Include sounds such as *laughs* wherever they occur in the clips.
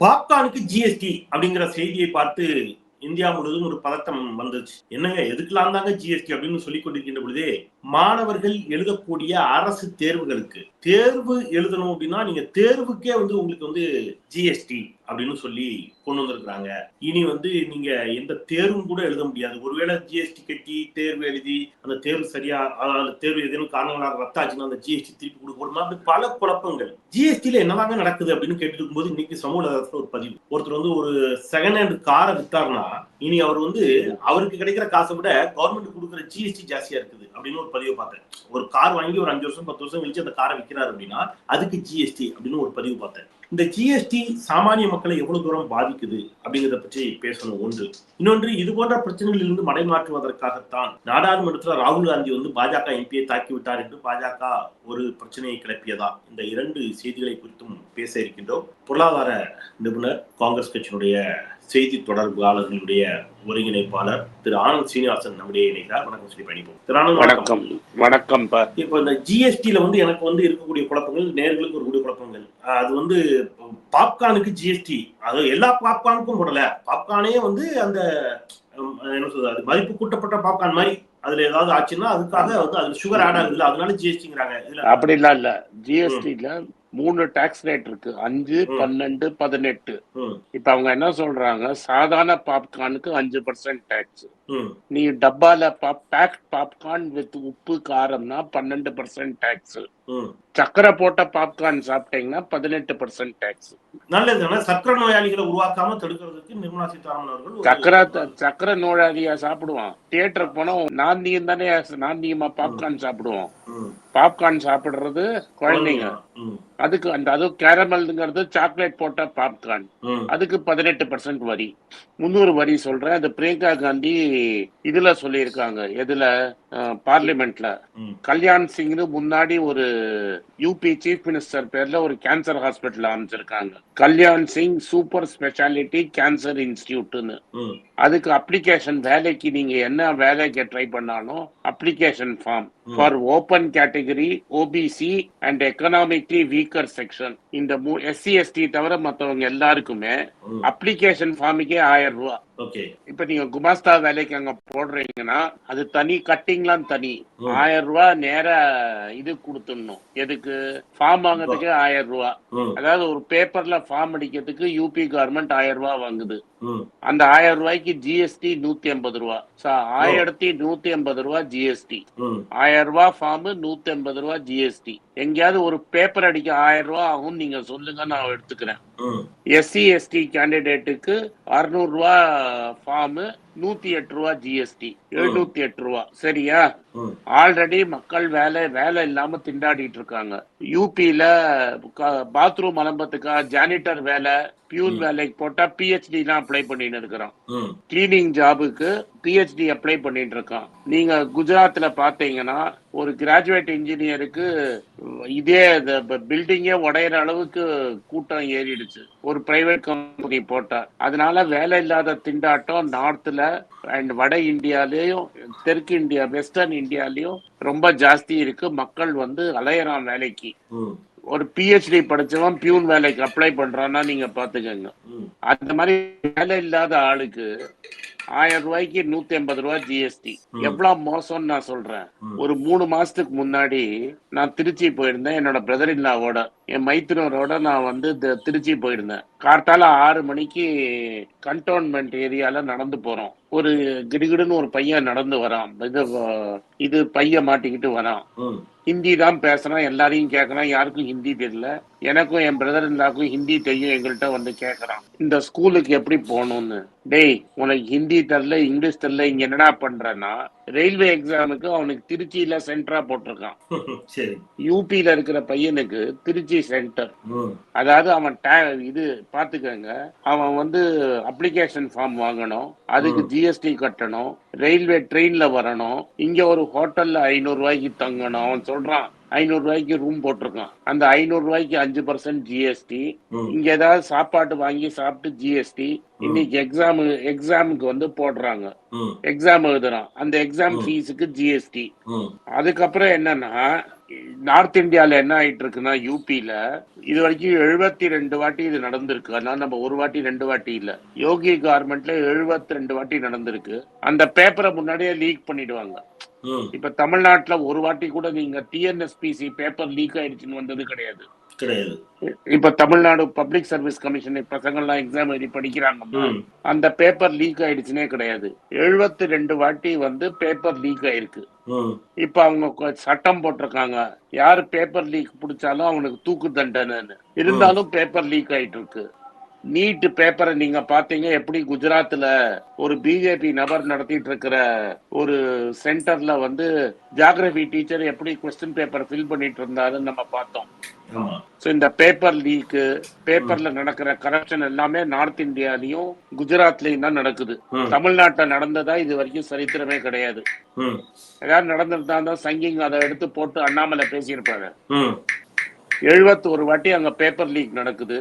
பாப்கார்னுக்கு GST அப்படிங்கிற செய்தியை பார்த்து இந்தியா முழுவதும் ஒரு பதட்டம் வந்துச்சு என்னங்க எதுக்கெல்லாம் தாங்க ஜிஎஸ்டி அப்படின்னு சொல்லி கொண்டிருக்கின்ற பொழுதே மாணவர்கள் எழுதக்கூடிய அரசு தேர்வுகளுக்கு. தேர்வு எழுதணும் அப்படின்னா நீங்க தேர்வுக்கே வந்து உங்களுக்கு வந்து ஜிஎஸ்டி அப்படின்னு சொல்லி கொண்டு வந்திருக்கிறாங்க. இனி வந்து நீங்க எந்த தேர்வும் கூட எழுத முடியாது. ஒருவேளை ஜிஎஸ்டி கட்டி தேர்வு எழுதி அந்த தேர்வு சரியா அதாவது தேர்வு எதுவும் காரணங்களாக ரத்தாச்சுன்னா அந்த ஜிஎஸ்டி திருப்பி கொடுக்கணுமா? அப்படி பல குழப்பங்கள். ஜிஎஸ்டியில என்னதாங்க நடக்குது அப்படின்னு கேட்டுட்டு இருக்கும்போது இன்னைக்கு சமூக ஒரு பதிவு. ஒருத்தர் வந்து ஒரு செகண்ட் ஹேண்ட் காரை வித்தாருன்னா இனி அவர் வந்து அவருக்கு கிடைக்கிற காசை விட கவர்மெண்ட் கொடுக்குற ஜிஎஸ்டி ஜாஸ்தியா இருக்குது அப்படின்னு ஒரு பதிவு பார்த்தேன். ஒரு கார் வாங்கி ஒரு அஞ்சு வருஷம் பத்து வருஷம் கழிச்சு அந்த காரை விற்கிறாரு அப்படின்னா அதுக்கு ஜிஎஸ்டி அப்படின்னு ஒரு பதிவு பார்த்தேன். இந்த ஜிஎஸ்டி சாமானிய மக்களை எவ்வளவு தூரம் பாதிக்குது அப்படிங்கிறத பற்றி பேசணும். ஒன்று. இன்னொன்று இது போன்ற பிரச்சனைகளிலிருந்து மடைமாற்றுவதற்காகத்தான் நாடாளுமன்றத்தில் ராகுல் காந்தி வந்து பாஜக எம்பியை தாக்கி விட்டார் என்று பாஜக ஒரு பிரச்சனையை கிளப்பியதா? இந்த இரண்டு செய்திகளை குறித்தும் பேச இருக்கின்றோம். பொருளாதார நிபுணர் காங்கிரஸ் கட்சியினுடைய செய்தி தொடர்பாளர்களுடைய ஒருங்கிணைப்பாளர் திரு ஆனந்த் சீனிவாசன் நம்முடைய இணைகிறார் வணக்கம் சொல்லி பயணிப்போம். திரு ஆனந்த் வணக்கம். வணக்கம். இப்போ இந்த ஜிஎஸ்டில வந்து எனக்கு வந்து இருக்கக்கூடிய குழப்பங்கள் நேர்களுக்கு இருக்கக்கூடிய குழப்பங்கள். அது வந்து பாப்கார்னுக்கு ஜிஎஸ்டி அது எல்லா பாப்கார்னுக்கும் போடல. பாப்கார்னே வந்து அந்த என்ன சொல்றது அது மதிப்பு கூட்டப்பட்ட பாப்கார்ன் மாதிரி அதுல ஏதாவது ஆச்சுன்னா அதுக்காக வந்து அதுல சுகர் ஆட் ஆகுதுல அதனால ஜிஎஸ்டிங்கிறாங்க இதுல அப்படிலாம் இல்ல. ஜிஎஸ்டில மூணு டாக்ஸ் ரேட் இருக்கு. அஞ்சு. பன்னெண்டு பதினெட்டு. இப்ப அவங்க என்ன சொல்றாங்க? சாதாரண பாப்கார்னுக்கு அஞ்சு பர்சன்ட் டாக்ஸ் நீ டப்பால பாப் பேக்ட் பாப்கார்ன் வித் உப்பு காரம்னா பன்னெண்டு பர்சன்ட் டாக்ஸ். சக்கரை போட்ட பாப்கார்ன் சாப்பிட்டீங்கன்னா பதினெட்டு பர்சன்ட் டாக்ஸ் நல்லது சக்கரை நோயாளிகளை உருவாக்காம தடுக்கிறதுக்கு நிர்மலா சீதாராமன் அவர்கள் சக்கரை சக்கரை நோயாளியா சாப்பிடுவான். தியேட்டருக்கு போனா நாந்தியம் தானே நாந்தியமா பாப்கார்ன் சாப்பிடுவோம். பாப்கார்ன் சாப்பிடுறது குழந்தைங்க. அதுக்கு அந்த அதுவும் கேரமல்ங்கிறது சாக்லேட் போட்ட பாப்கார்ன். அதுக்கு பதினெட்டு பர்சன்ட் வரி. முந்நூறு வரி சொல்றேன். அது பிரியங்கா காந்தி இதுல சொல்லியிருக்காங்க. எதுல? பார்லிமெண்ட்ல. கல்யாண் சிங்னு முன்னாடி ஒரு யூபி சீஃப் மினிஸ்டர் பேர்ல ஒரு கேன்சர் ஹாஸ்பிட்டல் ஆரம்பிச்சிருக்காங்க Kalyan Singh super speciality cancer இன்ஸ்டியூட்னு அதுக்கு அப்ளிகேஷன் வேலைக்கு நீங்க என்ன வேலைக்கு ட்ரை பண்ணாலும் application form for open category OBC and economically weaker section இந்த எஸ்சி எஸ்டி தவிர மத்தவங்க எல்லாருக்குமே. அப்ளிகேஷன் ஃபார்முக்கே ஆயிரம் ரூபாய் இப்ப நீங்க குமாஸ்தா வேலைக்கு அங்க போடுறீங்கன்னா அது தனி கட்டிங்லாம் தனி. ஆயிரம் ரூபாய் நேர இது கொடுத்துடணும். எதுக்கு? ஃபார்ம் வாங்குறதுக்கு ஆயிரம் ரூபாய் அதாவது ஒரு பேப்பர்ல ஃபார்ம் அடிக்கிறதுக்கு யூபி கவர்மெண்ட் ஆயிரம் ரூபாய் வாங்குது அந்த ஆயிரம் ரூபாய்க்கு ஜிஎஸ்டி நூத்தி ஐம்பது ரூபா. சோ ஆயிரத்தி நூத்தி ஐம்பது ரூபா ஜிஎஸ்டி. ஆயிரம் ரூபாய் ஃபார்ம் நூத்தி ஐம்பது ரூபா ஜிஎஸ்டி. எங்கேயாவது ஒரு பேப்பர் அடிக்க ஆயிரம் ரூபாய் ஆகும் நீங்க சொல்லுங்க நான் எடுத்துக்கிறேன். எஸ்சி எஸ்டி கேண்டிடேட்டுக்கு அறுநூறு ரூபா ஃபார்ம் நூத்தி எட்டு ரூபா ஜிஎஸ்டி எழுநூத்தி எட்டு ரூபா. சரியா? ஆல்ரெடி மக்கள் வேலை வேலை இல்லாம திண்டாடிட்டு இருக்காங்க. யூபியில பாத்ரூம் அலம்பத்துக்கா ஜானிட்டர் வேலை பியூன் வேலைக்கு போட்டா பிஹெச்டி தான் அப்ளை பண்ணிட்டு இருக்கிறோம் ம், கிளீனிங் ஜாபுக்கு பிஹெச்டி அப்ளை பண்ணிட்டு இருக்கான். நீங்க குஜராத்ல பாத்தீங்கன்னா ஒரு கிராஜுவேட் இன்ஜினியருக்கு இதே பில்டிங்கே உடையிற அளவுக்கு கூட்டம் ஏறிடுச்சு. ஒரு பிரைவேட் கம்பெனி போட்டா. அதனால வேலை இல்லாத திண்டாட்டம் நார்த்ல அண்ட் வட இந்தியாலயும் தெற்கு இந்தியா வெஸ்டர்ன் இந்தியாலயும் ரொம்ப ஜாஸ்தி இருக்கு. மக்கள் வந்து அலையறான் வேலைக்கு. ஒரு பிஹெச்டி படிச்சவன் பியூன் வேலைக்கு அப்ளை பண்றான்னா நீங்க பாத்துக்கோங்க. அந்த மாதிரி வேலை இல்லாத ஆளுக்கு ஆயிரம் ரூபாய்க்கு நூத்தி ஐம்பது ரூபாய் ஜிஎஸ்டி. எவ்வளவு மோசம்னு நான் சொல்றேன். ஒரு மூணு மாசத்துக்கு முன்னாடி நான் திருச்சி போயிருந்தேன். என்னோட பிரதர் இல்லாவோட என் மைத்தினரோட நான் வந்து திருச்சி போயிருந்தேன். கார்த்தால ஆறு மணிக்கு கண்டோன்மெண்ட் ஏரியால நடந்து போறோம். ஒரு கிடுகிடுன்னு ஒரு பையன் நடந்து வரான். இது இது பைய மாட்டிக்கிட்டு வரான். ஹிந்தி தான் பேசுறான். எல்லாரையும் கேட்கறான் யாருக்கும் ஹிந்தி தெரியல. எனக்கும் என் பிரதர் இல்லாக்கும் ஹிந்தி தெரியும். எங்கள்கிட்ட வந்து கேட்கறான் இந்த ஸ்கூலுக்கு எப்படி போகணும்னு. டேய் உனக்கு ஹிந்தி தெரியல இங்கிலீஷ் தெரியல இங்க என்னடா பண்றேன்னா ரயில்வே எக்ஸாமுக்கு அவனுக்கு திருச்சியில சென்டரா போட்டிருக்கான். *laughs* சரி. யூபியில இருக்கிற பையனுக்கு திருச்சி சென்டர் அதாவது அவன் இது பாத்துக்கங்க. அவன் வந்து அப்ளிகேஷன் ஃபார்ம் வாங்கணும் அதுக்கு ஜிஎஸ்டி கட்டணும் ரயில்வே ட்ரெயின்ல வரணும் இங்க ஒரு ஹோட்டல்ல ஐநூறு ரூபாய்க்கு தங்கணும் அவன் சொல்றான். ஐநூறு ரூபாய்க்கு ரூம் போட்டிருக்கான். அந்த ஐநூறு ரூபாய்க்கு அஞ்சு பர்சன்ட் ஜிஎஸ்டி இங்க ஏதாவது சாப்பாடு வாங்கி சாப்பிட்டு ஜிஎஸ்டி இன்னைக்கு எக்ஸாம் எக்ஸாமுக்கு வந்து போடுறாங்க. எக்ஸாம் எழுதுறான். அந்த எக்ஸாம். ஃபீஸுக்கு ஜிஎஸ்டி அதுக்கப்புறம் என்னன்னா நார்த் இந்தியால என்ன ஆயிட்டு இருக்குன்னா யூபியில இது வரைக்கும் எழுபத்தி ரெண்டு வாட்டி இது நடந்திருக்கு. அதனால நம்ம ஒரு வாட்டி ரெண்டு வாட்டி இல்ல. யோகி கவர்மெண்ட்ல எழுபத்தி ரெண்டு வாட்டி நடந்திருக்கு. அந்த பேப்பரை முன்னாடியே லீக் பண்ணிடுவாங்க. இப்ப தமிழ்நாட்டுல ஒரு வாட்டி கூட நீங்க டிஎன்எஸ்பிசி பேப்பர் லீக் ஆயிடுச்சுன்னு வந்தது கிடையாது. கிடையாது. இப்ப தமிழ்நாடு பப்ளிக் சர்வீஸ் கமிஷன் பசங்க எல்லாம் எக்ஸாம் எழுதி படிக்கிறாங்க அந்த பேப்பர் லீக் ஆயிடுச்சுனே கிடையாது. எழுபத்தி ரெண்டு வாட்டி வந்து பேப்பர் லீக் ஆயிருக்கு. இப்ப அவங்க சட்டம் போட்டிருக்காங்க. யாரு பேப்பர் லீக் பிடிச்சாலும் அவனுக்கு தூக்கு தண்டனைன்னு. இருந்தாலும் பேப்பர் லீக் ஆயிட்டு இருக்கு நீட் பேப்பரை நீங்க பாத்தீங்க எப்படி குஜராத்ல ஒரு பிஜேபி நபர் நடத்திட்டு இருக்கிற ஒரு சென்டர்ல வந்து ஜியாகிரபி டீச்சர் எப்படி கொஸ்டின் பேப்பர் ஃபில் பண்ணிட்டு இருந்தாருன்னு நம்ம பார்த்தோம். ஸோ இந்த பேப்பர் லீக்கு பேப்பர்ல நடக்கிற கரப்ஷன் எல்லாமே நார்த் இந்தியாலயும் குஜராத்லயும் தான் நடக்குது. தமிழ்நாட்டுல நடந்ததா இது வரைக்கும் சரித்திரமே கிடையாது. ஏதாவது நடந்திருந்தா தான் சங்கிங் அதை எடுத்து போட்டு அண்ணாமலை பேசியிருப்பாரு. எழுபத்தி ஒரு வாட்டி அங்க பேப்பர் லீக் நடக்குது.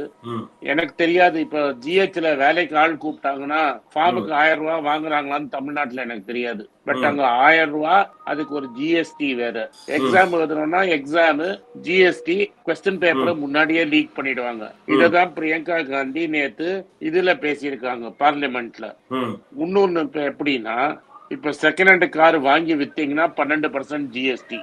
எனக்கு தெரியாது இப்ப ஜிஹெச்ல வேலைக்கு ஆள் கூப்பிட்டாங்கன்னா ஃபார்முக்கு ஆயிரம் ரூபாய் வாங்குறாங்களான்னு தமிழ்நாட்டுல எனக்கு தெரியாது. பட். அங்க ஆயிரம் ரூபாய் அதுக்கு ஒரு ஜிஎஸ்டி வேற. எக்ஸாம் எழுதணும்னா எக்ஸாம் ஜிஎஸ்டி கொஸ்டின் பேப்பரை முன்னாடியே லீக் பண்ணிடுவாங்க. இததான் பிரியங்கா காந்தி நேத்து இதுல பேசியிருக்காங்க பார்லிமெண்ட்ல இன்னொன்னு இப்ப எப்படின்னா இப்ப செகண்ட் ஹேண்ட் கார் வாங்கி வித்தீங்கன்னா பன்னெண்டு பர்சன்ட் ஜிஎஸ்டி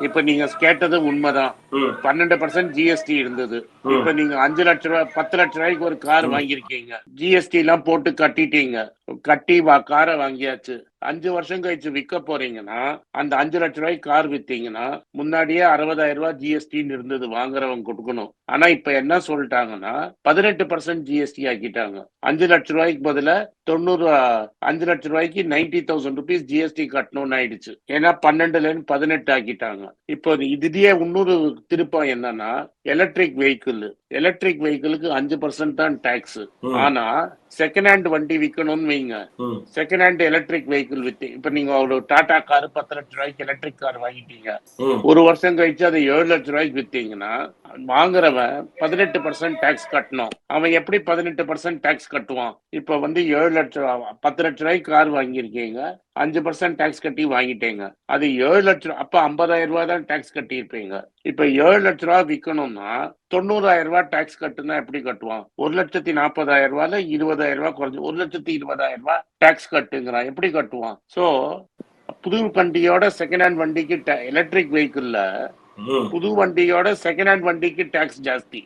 இப்ப நீங்க கேட்டது உண்மைதான். பன்னெண்டு பர்சன்ட் ஜிஎஸ்டி இருந்தது. இப்ப நீங்க அஞ்சு லட்ச ரூபாய் பத்து லட்ச ரூபாய்க்கு ஒரு கார் வாங்கியிருக்கீங்க. ஜிஎஸ்டி எல்லாம் போட்டு கட்டிட்டீங்க. கட்டி காரை வாங்கியாச்சு. அஞ்சு வருஷம் கழிச்சு விற்க போறீங்கன்னா அந்த அஞ்சு லட்ச ரூபாய்க்கு கார் வித்தீங்கன்னா முன்னாடியே அறுபதாயிரம் ரூபாய் ஜிஎஸ்டின்னு இருந்தது வாங்குறவங்க கொடுக்கணும். ஆனா இப்ப என்ன சொல்லிட்டாங்கன்னா பதினெட்டு பர்சன்ட் ஜிஎஸ்டி ஆக்கிட்டாங்க. அஞ்சு லட்ச ரூபாய்க்கு பதிலா தொண்ணூறு அஞ்சு லட்ச ரூபாய்க்கு நைன்டி தௌசண்ட் ருபீஸ் ஜிஎஸ்டி கட்டணும்னு ஆயிடுச்சு. ஏன்னா பன்னெண்டுல இருந்து பதினெட்டு ஆக்கிட்டாங்க. இப்போ இதுலயே இன்னொரு திருப்பம் என்னன்னா எலக்ட்ரிக் வெஹிக்கிள் எலக்ட்ரிக் வெஹிக்கிளுக்கு அஞ்சு பர்சன்ட் தான் டாக்ஸ். ஆனா செகண்ட் ஹேண்ட் வண்டி விற்கணும்னு வைங்க. செகண்ட் ஹேண்ட் எலக்ட்ரிக் வெஹிக்கிள் வித்து இப்ப நீங்க ஒரு டாடா கார் பத்து லட்ச ரூபாய்க்கு எலக்ட்ரிக் கார் வாங்கிட்டீங்க. ஒரு வருஷம் கழிச்சு அதை ஏழு லட்ச ரூபாய்க்கு வித்தீங்கன்னா வாங்குறவன் பதினெட்டு பர்சன்ட் டாக்ஸ் கட்டணும். அவன் எப்படி பதினெட்டு பர்சன்ட் டாக்ஸ் கட்டுவான்? இப்ப வந்து ஏழு லட்சம் பத்து லட்ச ரூபாய்க்கு கார் வாங்கியிருக்கீங்க. அஞ்சு பர்சன்ட் டாக்ஸ் கட்டி வாங்கிட்டேங்க. அது ஏழு லட்சம் அப்ப ஐம்பதாயிரம் ரூபாய் தான் டாக்ஸ் கட்டியிருப்பீங்க. இப்ப ஏழு லட்ச ரூபாய் விற்கணும்னா தொண்ணூறாயிரம் ரூபாய் டாக்ஸ் கட்டுனா எப்படி கட்டுவான் ஒரு லட்சத்தி நாற்பதாயிரம் ரூபாய்ல இருபதாயிரம் ரூபாய் குறைஞ்சு ஒரு லட்சத்தி இருபதாயிரம் ரூபாய் டாக்ஸ் கட்டுங்கிறான் எப்படி கட்டுவான் சோ புது வண்டியோட செகண்ட் ஹேண்ட் வண்டிக்கு எலக்ட்ரிக் வெஹிக்கிள்ல புது வண்டியோட செகண்ட் ஹேண்ட் வண்டிக்கு டாக்ஸ் ஜாஸ்தி.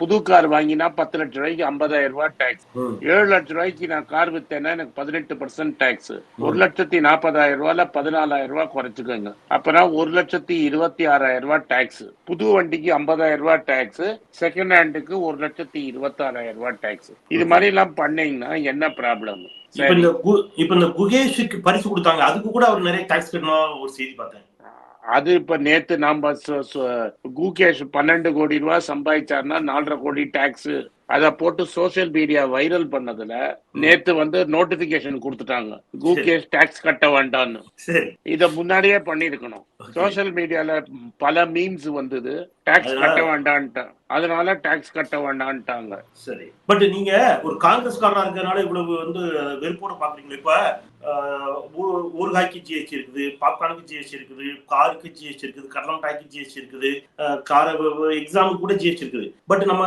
புது கார் வாங்கினா பத்து லட்ச ரூபாய்க்கு ஐம்பதாயிரம் ரூபாய் டாக்ஸ் ஏழு லட்ச ரூபாய்க்கு நான் கார் வித்தேன்னா எனக்கு பதினெட்டு பர்சன்ட் டாக்ஸ் ஒரு லட்சத்தி நாற்பதாயிரம் ரூபாய்ல பதினாலாயிரம் ரூபாய் குறைச்சுக்கோங்க. அப்பனா ஒரு லட்சத்தி இருபத்தி ஆறாயிரம் ரூபாய் டாக்ஸ் புது வண்டிக்கு ஐம்பதாயிரம் ரூபாய் டாக்ஸ் செகண்ட் ஹேண்டுக்கு ஒரு லட்சத்தி இருபத்தி ஆறாயிரம் ரூபாய் டாக்ஸ் இது மாதிரி எல்லாம் பண்ணீங்கன்னா என்ன ப்ராப்ளம் இப்ப இந்த குகேஷுக்கு பரிசு கொடுத்தாங்க. அதுக்கு கூட அவர் நிறைய டாக்ஸ் கட்டணும் ஒரு செய்தி பார்த்தேன். அது இப்ப நேத்து நாம குகேஷ் பன்னெண்டு கோடி ரூபாய் சம்பாதிச்சாருன்னா நாலரை கோடி டாக்ஸ் அத போட்டு சோசியல் மீடியா வைரல் பண்ணதுல நேத்து வந்து நோட்டிபிகேஷன் கொடுத்துட்டாங்க. குகேஷ் டாக்ஸ் கட்ட வேண்டாம்னு இத முன்னாடியே பண்ணிருக்கணும் சோசியல் மீடியால பல மீம்ஸ் வந்தது. டாக்ஸ் கட்ட வேண்டான்ட்டு. அதனால டாக்ஸ் கட்ட வேண்டான்ட்டாங்க. சரி. பட் நீங்க ஒரு காங்கிரஸ்காரனா இருக்கிறதுனால இவ்வளவு வந்து வெறுப்போட பாக்குறீங்க இப்ப ஊறுகாய்க்கு ஜிஎஸ்டி இருக்குது பாப்கார்னுக்கு ஜிஎஸ்டி இருக்குது காருக்கு ஜிஎஸ்டி இருக்குது கடலை மிட்டாய்க்கு ஜிஎஸ்டி இருக்குது கார எக்ஸாமுக்கு கூட ஜிஎஸ்டி இருக்குது. பட் நம்ம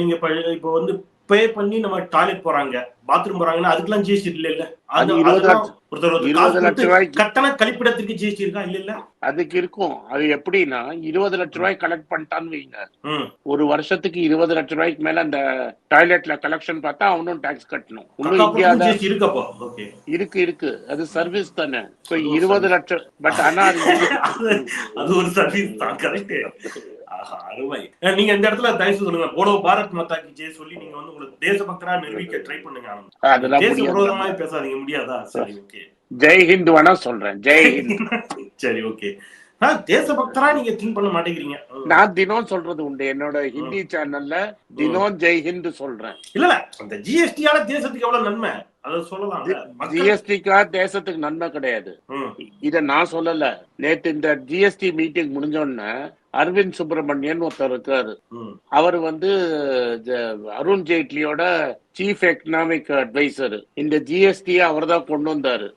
நீங்க இப்போ வந்து பே பண்ணி நம்ம டாய்லெட் போறாங்க. பாத்ரூம் போறாங்கன்னா அதுக்கெல்லாம் ஜிஎஸ்டி இல்ல இல்ல கட்டண கழிப்பிடத்திற்கு ஜிஎஸ்டி இருக்கா? இல்ல இல்ல அதுக்கு இருக்கும். அது எப்படின்னா இருபது லட்ச ரூபாய் கலெக்ட் பண்ணிட்டான்னு வைங்க. ஒரு வருஷத்துக்கு இருபது லட்ச ரூபாய்க்கு மேல அந்த டாய்லெட்ல கலெக்ஷன் பார்த்தா அவனும் டாக்ஸ் கட்டணும். இன்னும் இருக்கப்போ இருக்கு இருக்கு அது சர்வீஸ் தானே. இருபது லட்சம் பட் ஆனா அது *laughs* ஒரு சர்வீஸ் தான் கரெக்ட் அருமை. அஹ் நீங்க இந்த இடத்துல தயவு சொல்லுங்க. போலோ பாரத் மாதா கி ஜெய் சொல்லி நீங்க வந்து உங்களுக்கு தேசபக்தரா நிரூபிக்க ட்ரை பண்ணுங்க ஆனந்த். தேச விரோதமாய் பேசாதீங்க முடியாதா? சரி ஓகே. ஜெய் ஹிந்த் வேணா சொல்றேன். ஜெய் ஹிந்த். *laughs* சரி ஓகே. தேசபக்தரா நீங்க திங்க் பண்ண மாட்டேங்கிறீங்க. நான் தினம் சொல்றது உண்டு. என்னோட ஹிந்தி சேனல்ல தினம் ஜெய் ஹிந்த் சொல்றேன். இல்ல அந்த ஜிஎஸ்டியால தேசத்துக்கு எவ்வளவு நன்மை? அதை சொல்லலாம்ல மக்கள் ஜிஎஸ்டிக்கா தேசத்துக்கு நன்மை கிடையாது. இத நான் சொல்லல. நேத்து இந்த ஜிஎஸ்டி மீட்டிங் முடிஞ்ச உடனே அரவிந்த் சுப்பிரமணியன் ஒருத்தர் இருக்காரு. அவர் வந்து அருண் ஜேட்லியோட சீஃப் எக்கனாமிக் அட்வைசர் இந்த ஜிஎஸ்டியை அவர் தான் கொண்டு வந்தாரு.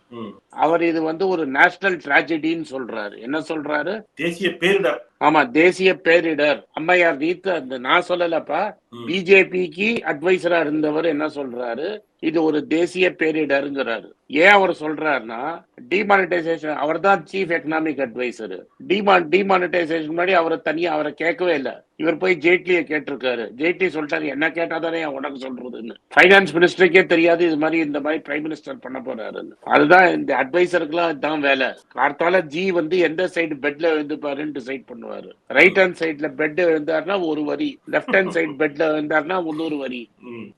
அவர் இது வந்து ஒரு நேஷனல் டிராஜடின்னு சொல்றாரு. என்ன சொல்றாரு? தேசிய பேரிடர். ஆமா தேசிய பேரிடர். அம்மையார் நீத்து அந்த நான் சொல்லலப்பா. பிஜேபிக்கு அட்வைசரா இருந்தவர் என்ன சொல்றாரு? இது ஒரு தேசிய பேரிடருங்கிறாரு. ஏன் அவர் சொல்றாருன்னா டிமானிட்டைசேஷன் அவர் தான் chief economic advisor demon demonetisation முன்னாடி அவரை தனியா அவரை கேட்கவே இல்லை. இவர் போய் ஜேட்லியை கேட்டிருக்காரு. ஜேட்லி சொல்லிட்டாரு என்ன கேட்டாதானே உனக்கு சொல்றதுன்னு. ஃபைனான்ஸ் மினிஸ்டருக்கே தெரியாது இது மாதிரி இந்த மாதிரி பிரைம் மினிஸ்டர் பண்ண போறாருன்னு. அதுதான் இந்த அட்வைசருக்குலாம் இதுதான் வேலை. கார்த்தால ஜி வந்து எந்த சைடு பெட்ல எழுந்துப்பாருன்னு டிசைட் பண்ணுவாரு. ரைட் ஹேண்ட் சைடுல பெட் எழுந்தாருன்னா ஒரு வரி. லெஃப்ட் ஹேண்ட் சைடு பெட்ல எழுந்தாருன்னா முன்னூறு வரி.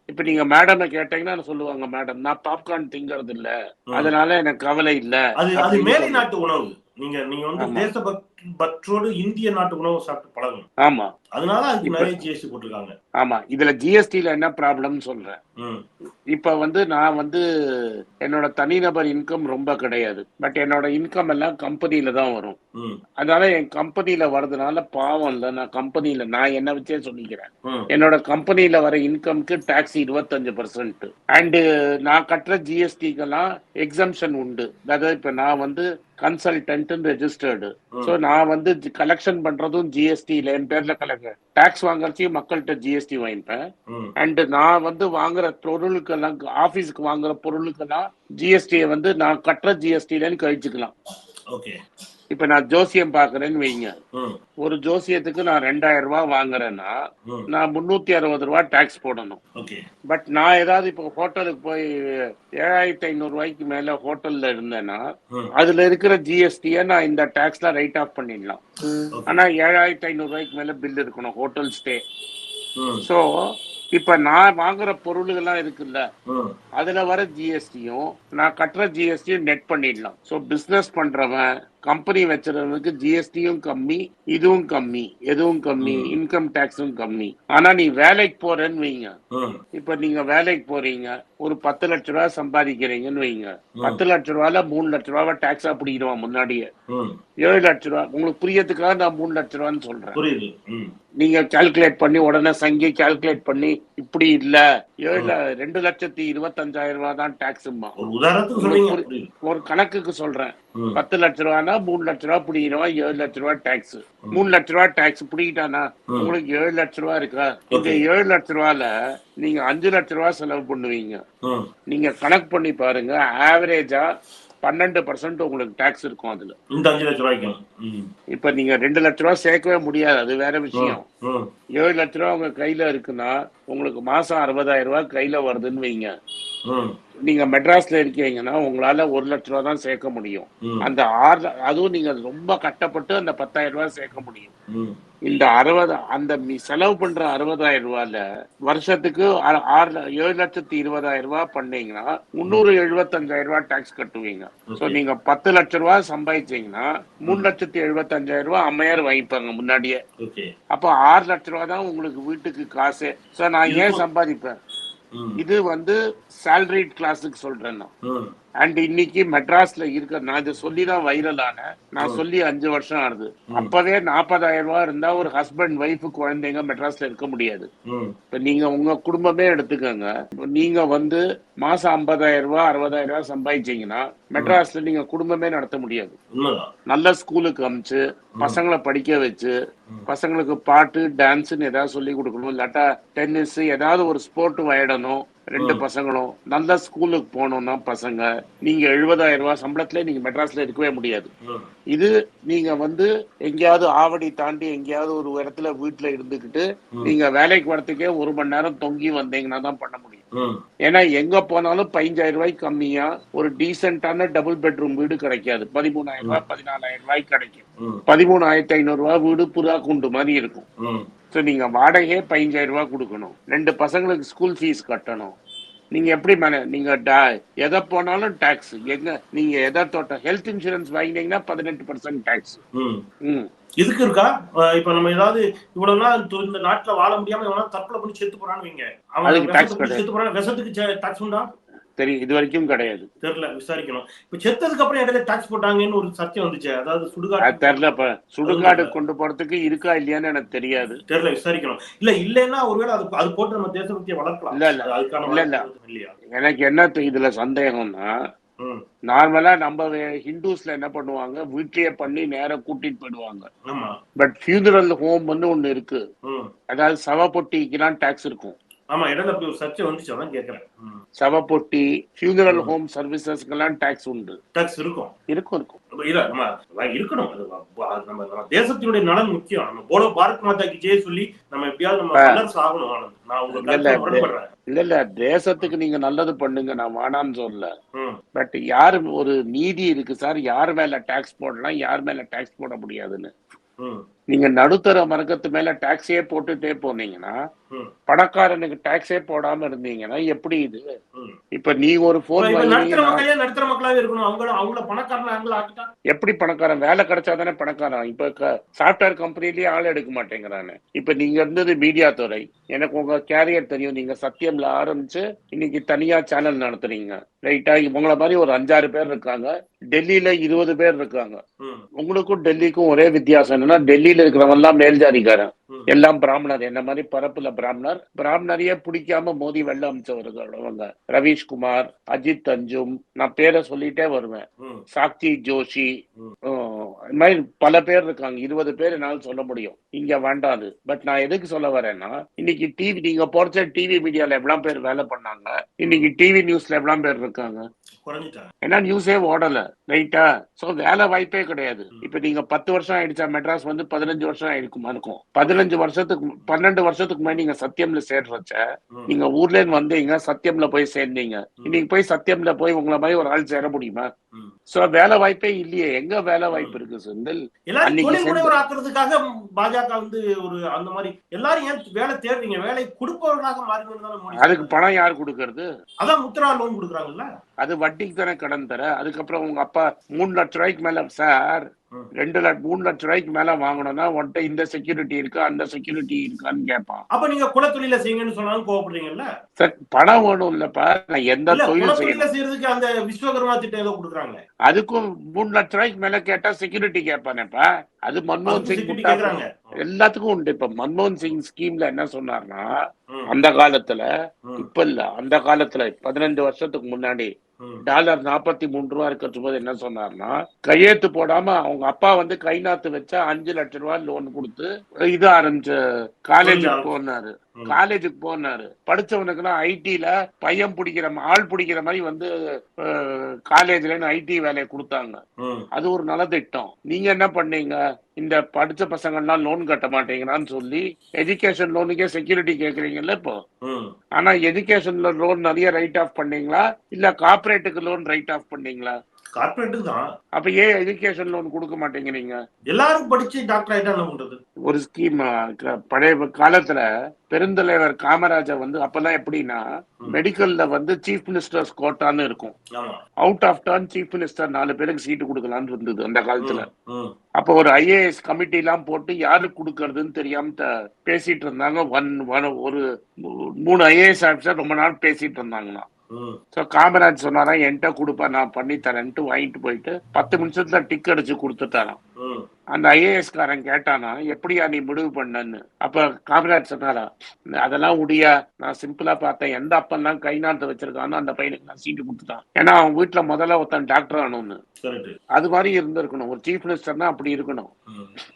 இப்ப நீங்க மேடம் கேட்டீங்கன்னா சொல்லுவாங்க மேடம் நான் பாப்கார்ன் திங்கறது இல்ல. அதனால எனக்கு கவலை இல்ல. அது மேலை. நாட்டு உணவு. நீங்க நீங்க வந்து ஆமா. பற்றோடு இந்திய நாட்டு உணவு சாப்பிட்டு பழகணும். ஆமா. அதனால அதுக்கு நிறைய ஜிஎஸ்டி போட்டிருக்காங்க. ஆமா. இதுல ஜிஎஸ்டில என்ன ப்ராப்ளம் சொல்றேன். இப்ப வந்து நான் வந்து என்னோட தனிநபர் இன்கம் ரொம்ப கிடையாது. பட் என்னோட இன்கம் எல்லாம் கம்பெனில தான் வரும். அதனால என் கம்பெனில வர்றதுனால பாவம் இல்ல. நான் கம்பெனில நான் என்ன வச்சே சொல்லிக்கிறேன். என்னோட கம்பெனில வர இன்கம்க்கு டாக்ஸ் இருபத்தஞ்சு பர்சன்ட் அண்டு நான் கட்டுற ஜிஎஸ்டிக்கெல்லாம் எக்ஸம்ஷன் உண்டு. அதாவது இப்ப நான் வந்து கன்சல்டன்ட் ரெஜிஸ்டர்டு. ஸோ நான் வந்து கலெக்ஷன் பண்றதும் ஜிஎஸ்டில என் பேர்ல கலெக்ட் டாக்ஸ் வாங்குறதையும் மக்கள்கிட்ட ஜிஎஸ்டி வாங்கிப்பேன். அண்ட் நான் வந்து வாங்குற பொருளுக்கெல்லாம் ஆபீஸ்க்கு வாங்குற பொருளுக்கெல்லாம் ஜிஎஸ்டியை வந்து நான் கட்டுற ஜிஎஸ்டிலன்னு கழிச்சுக்கலாம். ஓகே. இப்ப நான் ஜோசியம் பாக்குறேன்னு வைங்க. ஒரு ஜோசியத்துக்கு நான் ரெண்டாயிரம் ரூபாய் வாங்குறேன்னா நான் முன்னூத்தி அறுபது ரூபாய் டாக்ஸ் போடணும். பட் நான் ஏதாவது இப்போ ஹோட்டலுக்கு போய் ஏழாயிரத்தி ஐநூறு ரூபாய்க்கு மேல ஹோட்டல்ல இருந்தேன்னா அதுல இருக்கிற ஜிஎஸ்டியை நான் இந்த டாக்ஸ்ல ரைட் ஆஃப் பண்ணிடலாம். ஆனா ஏழாயிரத்தி ஐநூறு ரூபாய்க்கு மேல பில் இருக்கணும் ஹோட்டல் ஸ்டே ஸோ இப்ப நான் வாங்குற பொருளுகள்லாம் இருக்குல்ல அதுல வர ஜிஎஸ்டியும் நான் கட்டுற ஜிஎஸ்டியும் நெட் பண்ணிடலாம். ஸோ பிசினஸ் பண்றவன் கம்பெனி வச்சிருந்தவனுக்கு ஜிஎஸ்டியும் கம்மி இதுவும் கம்மி எதுவும் கம்மி. இன்கம் டேக்ஸும் கம்மி. ஆனா நீ வேலைக்கு போறேன்னு வைங்க. இப்ப நீங்க வேலைக்கு போறீங்க ஒரு பத்து லட்ச ரூபாய் சம்பாதிக்கிறீங்கன்னு வைங்க. பத்து லட்ச ரூபாயில மூணு லட்ச ரூபாவை டாக்ஸா பிடிக்கிடுவான் முன்னாடியே. ஏழு லட்ச ரூபா உங்களுக்கு புரியறதுக்காக நான் மூணு லட்ச ரூபான்னு சொல்றேன். நீங்க கால்குலேட் பண்ணி உடனே சங்கி கால்குலேட் பண்ணி இப்படி இல்ல. ஏழு ரெண்டு லட்சத்தி இருபத்தஞ்சாயிரம் ரூபாய் தான் டாக்ஸுமா ஒரு கணக்குக்கு சொல்றேன். பத்து லட்ச ரூபானா மூணு லட்ச ரூபா பிடிக்கிறவா ஏழு லட்ச ரூபா டாக்ஸ் மூணு லட்ச ரூபா டாக்ஸ் பிடிக்கிட்டானா. உங்களுக்கு ஏழு லட்ச ரூபா இருக்கா? இந்த. ஏழு லட்ச ரூபால நீங்க அஞ்சு லட்ச ரூபா செலவு பண்ணுவீங்க. நீங்க கணக்கு பண்ணி பாருங்க. ஆவரேஜா பன்னெண்டு பர்சன்ட் உங்களுக்கு டாக்ஸ் இருக்கும் அதுல. இந்த அஞ்சு லட்சம் ரூபாய்க்கு. இப்ப நீங்க ரெண்டு லட்ச ரூபா சேர்க்கவே முடியாது. அது வேற விஷயம். ஏழு லட்ச ரூபா உங்க கையில இருக்குன்னா உங்களுக்கு மாசம் அறுபதாயிரம் ரூபாய் கையில வருதுன்னு வைங்க. நீங்க மெட்ராஸ்ல இருக்கீங்கன்னா உங்களால ஒரு லட்ச ரூபா தான் சேர்க்க முடியும். அந்த ஆறு அதுவும் நீங்க ரொம்ப கட்டப்பட்டு அந்த பத்தாயிரம் ரூபாய் சேர்க்க முடியும். இந்த அறுபது அந்த செலவு பண்ற அறுபதாயிரம் ரூபாயில வருஷத்துக்கு ஆறு ஏழு லட்சத்தி இருபதாயிரம் ரூபாய் பண்ணீங்கன்னா முந்நூறு எழுபத்தஞ்சாயிரம் ரூபாய் டாக்ஸ் கட்டுவீங்க. சோ. நீங்க பத்து லட்ச ரூபாய் சம்பாதிச்சீங்கன்னா மூணு லட்சத்தி எழுபத்தஞ்சாயிரம் ரூபாய் அம்மையார் வாங்கிப்பாங்க முன்னாடியே. அப்போ ஆறு லட்ச ரூபா தான் உங்களுக்கு வீட்டுக்கு காசு. சோ நான் ஏன். சம்பாதிப்பேன்? இது வந்து சேலரிட் கிளாஸுக்கு சொல்றேன் நான். ம், அண்ட் இன்னைக்கு மெட்ராஸ்ல இருக்க நான் இதை சொல்லி தான் வைரல் ஆனேன் நான். சொல்லி அஞ்சு வருஷம் ஆகுது. அப்பவே நாற்பதாயிரம் ரூபாய் இருந்தா ஒரு ஹஸ்பண்ட் ஒய்ஃப் குழந்தைங்க மெட்ராஸ்ல இருக்க முடியாது. இப்ப நீங்க உங்க குடும்பமே எடுத்துக்கோங்க. நீங்க வந்து மாசம் ஐம்பதாயிரம் ரூபாய் அறுபதாயிரம் ரூபாய் சம்பாதிச்சீங்கன்னா மெட்ராஸ்ல நீங்க குடும்பமே நடத்த முடியாது. நல்ல ஸ்கூலுக்கு அமிச்சு பசங்களை படிக்க வச்சு. பசங்களுக்கு பாட்டு டான்ஸ்னு ஏதாவது சொல்லி கொடுக்கணும். இல்லாட்டா டென்னிஸ் ஏதாவது ஒரு ஸ்போர்ட் விளையாடணும் ரெண்டு. பசங்களும். நல்ல ஸ்கூலுக்கு போகணும்னா பசங்க நீங்க எழுபதாயிரம் ரூபாய் சம்பளத்துல நீங்க மெட்ராஸ்ல இருக்கவே முடியாது. இது நீங்க வந்து எங்கேயாவது ஆவடி தாண்டி எங்கேயாவது ஒரு இடத்துல வீட்டுல இருந்துகிட்டு. நீங்க வேலைக்கு வரத்துக்கே ஒரு மணி நேரம் தொங்கி வந்தீங்கன்னா தான் பண்ண முடியும். ஏன்னா எங்க போனாலும் பதினஞ்சாயிரம் ரூபாய்க்கு கம்மியா ஒரு டீசென்டான டபுள் பெட்ரூம் வீடு கிடைக்காது. பதிமூணாயிரம் ரூபாய் பதினாலாயிரம் ரூபாய்க்கு கிடைக்கும். பதிமூணாயிரத்தி ஐநூறு ரூபாய் வீடு புறா குண்டு மாதிரி இருக்கும். ஸோ நீங்க வாடகையே பதினஞ்சாயிரம் ரூபாய் கொடுக்கணும். ரெண்டு பசங்களுக்கு ஸ்கூல் ஃபீஸ் கட்டணும். நீங்க எப்படி மேன நீங்க டா- எதை போனாலும் டாக்ஸ் எங்க நீங்க எதை தோட்டம் ஹெல்த் இன்சூரன்ஸ் வாங்கினீங்கன்னா பதினெட்டு பர்சன்ட் டாக்ஸ் ம். இதுக்கு இருக்கா? இப்ப நம்ம ஏதாவது இவ்வளவு நாள் இந்த நாட்டுல வாழ முடியாம எவனா தற்கொலை பண்ணி செத்து போறான்னு வைங்க. அவன். செத்து போறான். விஷத்துக்கு டாக்ஸ் உண்டா? தெரியும் இது வரைக்கும் கிடையாது. தெரியல விசாரிக்கணும். இப்ப செத்ததுக்கு அப்புறம் இடையில டாக்ஸ் போட்டாங்கன்னு ஒரு சர்ச்சை வந்துச்சு? அதாவது அது சுடுகாடு தெரியல இப்ப. சுடுகாடு கொண்டு போறதுக்கு இருக்கா இல்லையான்னு எனக்கு தெரியாது. தெரியல விசாரிக்கணும். இல்ல இல்லைன்னா ஒருவேளை அது அது போட்டு நம்ம தேசபக்தியை வளர்க்கலாம். இல்ல, இல்ல. அதுக்கான இல்ல, இல்ல. எனக்கு என்ன இதுல சந்தேகம்னா நார்மலா நம்ம ஹிந்துஸ்ல என்ன பண்ணுவாங்க? வீட்லயே பண்ணி நேரா கூட்டிட்டு போயிடுவாங்க. பட் ஃபியூனரல் ஹோம் வந்து ஒண்ணு இருக்கு. அதாவது சவப்பொட்டிக்குலாம் டாக்ஸ் இருக்கும். ஆமா இடையில அப்படி ஒரு சர்ச்சை வந்துச்சு அதான் கேக்குறேன் சவப்பொட்டி ஃபியூனரல் ஹோம் சர்வீசஸ்க்கெல்லாம் டாக்ஸ் உண்டு. டாக்ஸ் இருக்கும். இருக்கும் இருக்கும். இல்ல நம்ம இருக்கணும். அது நம்ம நம்ம தேசத்தினுடைய நலன் முக்கியம். நம்ம போல பாரத் மாதா கி ஜெய் சொல்லி நம்ம எப்படியாவது நம்ம. வளர்ச்சி ஆகணும். ஆனந்த். நான் உங்க இல்ல, இல்ல, தேசத்துக்கு நீங்க நல்லது பண்ணுங்க. நான் வேணாம்னு சொல்லல. பட் யாரு ஒரு நீதி இருக்கு சார்? யார் மேல டாக்ஸ் போடலாம்? யார் மேல டாக்ஸ் போட முடியாதுன்னு. நீங்க நடுத்தர வர்க்கத்து மேல டாக்ஸே போட்டுட்டே போனீங்கன்னா பணக்காரனுக்கு டாக்ஸே போடாம இருந்தீங்கன்னா எப்படி இது? இப்ப நீ ஒரு போன் நடுத்தர மக்களே நடுத்தர மக்களாவே இருக்கணும். அவங்கள பணக்காரன அவங்கள ஆக்கிட்டா? எப்படி பணக்காரன்? வேலை கிடைச்சா தானே பணக்காரன். இப்ப சாஃப்ட்வேர் கம்பெனிலேயே ஆள் எடுக்க மாட்டேங்கிறானு இப்ப நீங்க இருந்தது மீடியா துறை. எனக்கு உங்க கேரியர் தெரியும். நீங்க சத்தியம்ல ஆரம்பிச்சு இன்னைக்கு தனியா சேனல் நடத்துறீங்க. ரைட்டா இவங்கள மாதிரி ஒரு அஞ்சாறு பேர் இருக்காங்க. டெல்லியில இருபது பேர் இருக்காங்க. உங்களுக்கும் டெல்லிக்கும் ஒரே வித்தியாசம் என்னன்னா டெல்லியில இருக்கிறவங்க எல்லாம் மேல்ஜாதிக்காரன். எல்லாம் பிராமணர். என்ன மாதிரி பரப்புல பிராமணர்? பிராமணரையே பிடிக்காம மோதி வெள்ள அமைச்சவர்கள் அவங்க ரவீஷ்குமார் அஜித் அஞ்சும் நான் பேரை சொல்லிட்டே வருவேன். சாக்தி ஜோஷி மாதிரி பல பேர் இருக்காங்க. இருபது பேர் என்னால சொல்ல முடியும். இங்க வேண்டாது. பட் நான் எதுக்கு சொல்ல வரேன்னா இன்னைக்கு டிவி நீங்க போறச்ச டிவி மீடியால எவ்வளவு பேர் வேலை பண்ணாங்க? இன்னைக்கு டிவி நியூஸ்ல எவ்வளவு பேர் இருக்காங்க? ஏன்னா நியூஸே ஓடல. ரைட்டா சோ வேலை வாய்ப்பே கிடையாது. இப்ப நீங்க பத்து வருஷம் ஆயிடுச்சா? மெட்ராஸ் வந்து பதினஞ்சு வருஷம் ஆயிருக்குமா இருக்கும். பதினஞ்சு வருஷத்துக்கு பன்னெண்டு வருஷத்துக்கு முன்னாடி நீங்க சத்தியம்ல சேர்றச்ச. நீங்க ஊர்ல இருந்து வந்தீங்க சத்தியம்ல போய் சேர்ந்தீங்க. இன்னைக்கு போய் சத்தியம்ல போய் உங்களை மாதிரி ஒரு ஆள் சேர முடியுமா. சோ வேலை வாய்ப்பே இல்லையே. எங்க வேலை வாய்ப்பு இருக்கு? செந்தில் ஆக்குறதுக்காக பாஜக வந்து ஒரு அந்த மாதிரி எல்லாரும் ஏன் வேலை தேடுறீங்க? வேலை கொடுப்பவர்களாக மோடி அதுக்கு பணம் யார் கொடுக்கறது? அதான் முத்ரா லோன் கொடுக்குறாங்கல்ல? அது வட்டிக்கு தானே கடன் தர. அதுக்கப்புறம் உங்க அப்பா மூணு லட்ச ரூபாய்க்கு மேல. சார். ரெண்டு லட்ச மூணு லட்ச ரூபாய்க்கு மேல வாங்கணும்னா உன்கிட்ட இந்த செக்யூரிட்டி இருக்கு அந்த செக்யூரிட்டி இருக்கான்னு கேட்பான் அப்ப நீங்க குலத்தொழில செய்யுங்கன்னு சொன்னாலும் கோவப்படுறீங்கல்ல? சார் பணம் வேணும் இல்லப்பா நான் எந்த தொழில் செய்யறதுக்கு அந்த விஸ்வகர்மா திட்டம் ஏதோ கொடுக்குறாங்க அதுக்கும் மூணு லட்ச ரூபாய்க்கு மேல கேட்டா செக்யூரிட்டி கேட்பானேப்பா அது மன்மோகன் சிங் எல்லாத்துக்கும் உண்டு. இப்ப மன்மோகன் சிங் ஸ்கீம்ல என்ன சொன்னார்னா அந்த காலத்துல இப்ப இல்ல அந்த காலத்துல பதினஞ்சு வருஷத்துக்கு முன்னாடி டாலர் நாற்பத்தி மூணு ரூபா இருக்கிற போது என்ன சொன்னார்னா கையெழுத்து போடாம அவங்க அப்பா வந்து கை நாத்து வச்சா அஞ்சு லட்ச ரூபாய் லோன் கொடுத்து இது ஆரம்பிச்சு காலேஜுக்கு ஆரம்பிச்சு. போனாரு. காலேஜுக்கு போனாரு. படிச்சவனுக்குலாம் ஐடில பையன் பிடிக்கிற ஆள் பிடிக்கிற மாதிரி வந்து காலேஜ்ல ஐடி வேலையை கொடுத்தாங்க. அது ஒரு நல்ல திட்டம். நீங்க என்ன பண்ணீங்க? இந்த படிச்ச பசங்க எல்லாம் லோன் கட்ட மாட்டேங்கிறான்னு சொல்லி எஜுகேஷன் லோனுக்கே செக்யூரிட்டி கேக்குறீங்கல்ல இப்போ. ஆனா எஜுகேஷன்ல லோன் நிறைய ரைட் ஆஃப் பண்ணீங்களா? இல்ல கார்பரேட்டுக்கு லோன் ரைட் ஆஃப் பண்ணீங்களா? கார்ப்பரேட்டுக்கு தான். அப்ப ஏன் எஜுகேஷன் லோன் கொடுக்க மாட்டேங்கிறீங்க? எல்லாரும் படிச்சு டாக்டர் ஆயிட்டா என்ன பண்றது? ஒரு ஸ்கீம் பழைய காலத்துல பெருந்தலைவர் காமராஜர் வந்து அப்பெல்லாம் எப்படின்னா மெடிக்கல்ல வந்து சீஃப் மினிஸ்டர்ஸ் கோட்டான்னு இருக்கும். Out of turn chief minister நாலு பேருக்கு சீட்டு கொடுக்கலாம்னு இருந்தது அந்த காலத்துல. அப்போ ஒரு ஐஏஎஸ் கமிட்டி எல்லாம் போட்டு யாருக்கு கொடுக்கறதுன்னு தெரியாம பேசிட்டு இருந்தாங்க. ஒன் ஒரு மூணு ஐஏஎஸ் ஆஃபீஸர் ரொம்ப நாள் பேசிட்டு இருந்தாங்களாம். ம். ஸோ காமராஜ் சொன்னாராம் என்கிட்ட கொடுப்பா நான் பண்ணித்தரேன்ட்டு வாங்கிட்டு போயிட்டு பத்து நிமிஷத்துல டிக் அடிச்சு கொடுத்துட்டாராம். அந்த ஐஏஎஸ் காரன் கேட்டானா எப்படியா நீ முடிவு பண்ணன்னு? அப்ப காமராஜ் சொன்னாரா அதெல்லாம் முடியா நான் சிம்பிளா பார்த்தேன். எந்த அப்பெல்லாம் கை நாட்டு வச்சிருக்கானோ அந்த பையனுக்கு நான் சீட்டு கொடுத்துட்டான். ஏன்னா அவன் வீட்டுல முதல்ல ஒருத்தன் டாக்டர் கரெக்ட் அது மாதிரி இருந்திருக்கணும். ஒரு சீஃப் மினிஸ்டர்னா அப்படி இருக்கணும்.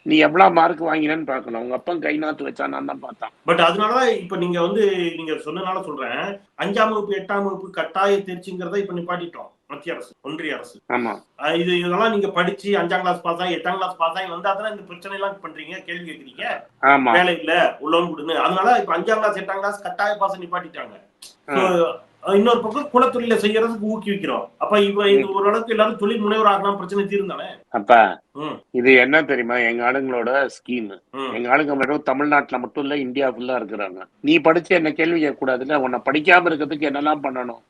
நீ எவ்வளவு மார்க் வாங்கினேன்னு பார்க்கணும். உங்க அப்பன் கை நாட்டு வச்சா நான் தான் பார்த்தான். பட் அதனாலதான் இப்ப நீங்க வந்து நீங்க சொன்னனால சொல்றேன். அஞ்சாம் வகுப்பு எட்டாம் வகுப்பு கட்டாய தேர்ச்சிங்கிறத இப்ப நிப்பாட்டிட்டோம். மத்திய அரசு ஒன்றிய அரசு. இது இதெல்லாம் நீங்க படிச்சு அஞ்சாம் கிளாஸ் பாஸ் ஆகி எட்டாம் கிளாஸ் பாஸ் ஆகி வந்தா தானே இந்த பிரச்சனை எல்லாம் பண்றீங்க? கேள்வி கேட்கறீங்க? வேலை இல்ல உள்ளவன் கொடுன்னு. அதனால இப்ப அஞ்சாம் கிளாஸ் எட்டாம் கிளாஸ் கட்டாய பாஸ் நிப்பாட்டிட்டாங்க. இன்னொரு பக்கம் குலத்தொழில செய்யறதுக்கு ஊக்குவிக்கிறோம். அப்ப இவ இது ஓரளவுக்கு எல்லாரும் தொழில் முனைவர் ஆகலாம் பிரச்சனை தீர்ந்தானே? இது என்ன தெரியுமா? எங்க ஆளுங்களோட ஸ்கீம். எங்க ஆளுங்க மட்டும் தமிழ்நாட்டுல மட்டும் இல்ல இந்தியா ஃபுல்லா இருக்கிறாங்க. நீ படிச்சு என்ன கேள்வி கேட்க கூடாதுல்ல உன்னை படிக்காம இருக்கிறதுக்கு என்னெல்லாம் பண்ணணும்?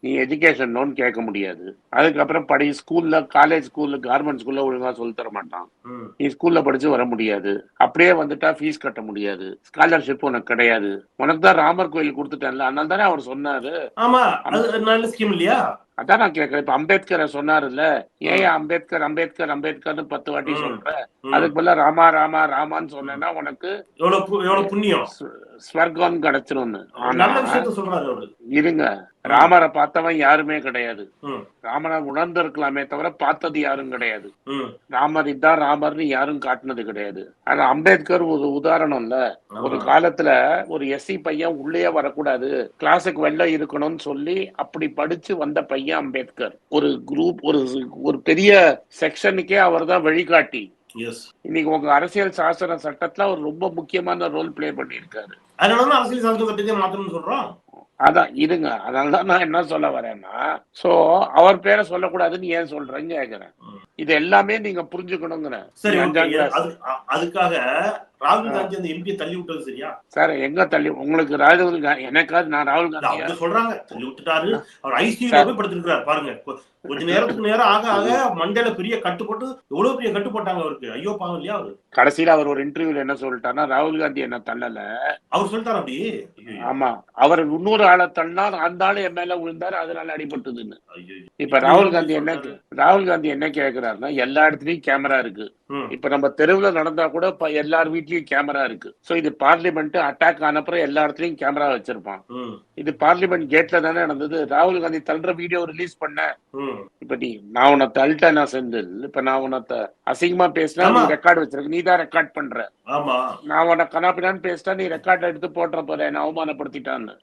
நீ எஜுகேஷன் லோன் கேட்க முடியாது. அதுக்கப்புறம் படி ஸ்கூல்ல காலேஜ் ஸ்கூல்ல கார்மெண்ட் ஸ்கூல்ல ஒழுங்கா சொல்லி தர மாட்டான். நீ ஸ்கூல்ல படிச்சு வர முடியாது. அப்படியே வந்துட்டா ஃபீஸ் கட்ட முடியாது. ஸ்காலர்ஷிப் உனக்கு கிடையாது. உனக்கு தான் ராமர் கோயில் கொடுத்துட்டேன்ல. அதனால தானே அவர் சொன்னாரு. ஆமா. அது நல்ல ஸ்கீம் இல்லையா? அதான் நான் கேட்கறேன். இப்ப அம்பேத்கரை சொன்னாருல்ல? ஏன் அம்பேத்கர் அம்பேத்கர் அம்பேத்கர்னு பத்து வாட்டி. சொல்ற. அதுக்கு பதிலா ராமா ராமா ராமான்னு சொன்னேன்னா உனக்கு எவ்வளவு புண்ணியம்? ஸ்வ- ஸ்வர்க்கம் கிடைச்சிரும்னு. இருங்க. ராமரை பார்த்தவன் யாருமே கிடையாது. ம், ராமனை உணர்ந்திருக்கலாமே தவிர பார்த்தது யாரும் கிடையாது. ராமர் இதான் ராமர்னு யாரும் காட்டினது கிடையாது. ஆனா அம்பேத்கர் ஒரு உதாரணம் இல்ல. ஒரு. காலத்துல ஒரு எஸ்சி பையன் உள்ளே வரக்கூடாது. கிளாஸுக்கு வெளில இருக்கணும்னு சொல்லி அப்படி படிச்சு வந்த பையன் அம்பேத்கர். ஒரு குரூப் ஒரு ஒரு பெரிய செக்ஷனுக்கே அவர் தான் வழிகாட்டி. இன்னைக்கு உங்க அரசியல் சாசன சட்டத்துல அவர் ரொம்ப முக்கியமான ரோல் ப்ளே பண்ணியிருக்காரு. அதனாலதான் அரசியல் சாசன சட்டத்தை மாத்தணும்னு சொல்றோம். அதான் இருங்க. அதனால தான் நான் என்ன சொல்ல வரேன்னா சோ அவர் பேரை சொல்லக்கூடாதுன்னு ஏன் சொல்றேன்னு கேக்குறேன். இது எல்லாமே நீங்க புரிஞ்சுக்கணுங்கிறேன் அதுக்காக ராகுல் காந்தி அந்த எம்பியை தள்ளி விட்டது சரியா? சார் எங்க தள்ளி உங்களுக்கு ராகுல் காந்தி எனக்காவது நான் ராகுல் காந்தியா? அவங்க சொல்றாங்க தள்ளி விட்டுட்டாரு. அவர் ஐசியூல போய் படுத்திருக்காரு பாருங்க. கொஞ்ச நேரத்துக்கு நேரம் ஆக ஆக மண்டையில பெரிய கட்டு போட்டு எவ்வளவு பெரிய கட்டு போட்டாங்க அவருக்கு? ஐயோ பாவம் இல்லையா அவரு? கடைசியில அவர் ஒரு இன்டர்வியூல என்ன சொல்லிட்டாருன்னா ராகுல் காந்தி என்ன தள்ளல. அவர் சொல்லிட்டாரு அப்படி? ஆமா. அவர் இன்னொரு ஆளை தள்ளா அந்த ஆளு என் மேல விழுந்தாரு அதனால அடிபட்டதுன்னு. இப்ப ராகுல் காந்தி என்ன ராகுல் காந்தி என்ன கேக்குறாருன்னா எல்லா இடத்துலயும் கேமரா இருக்கு. இப்ப நம்ம தெருவுல நடந்தா கூட எல்லார் வீட்லயும் கேமரா இருக்கு. சோ இது பார்லிமெண்ட் அட்டாக் ஆனப்புறம் எல்லா இடத்துலயும் கேமரா வச்சிருப்பான். இது பார்லிமெண்ட் கேட்ல தானே நடந்தது. ராகுல் காந்தி தள்ளுற வீடியோ ரிலீஸ் பண்ண. இப்ப நீ நான் உன்னை தள்ளிட்டேன் நான் செந்தில். இப்ப நான் உன்னை அசிங்கமா பேசினா நீ. ரெக்கார்ட் வச்சிருக்க. நீ தான் ரெக்கார்ட் பண்ற நான் உன்னை கனாப்பினான்னு பேசிட்டா நீ ரெக்கார்ட் எடுத்து போட்டுற போற என்ன அவமானப்படுத்திட்டான்னு.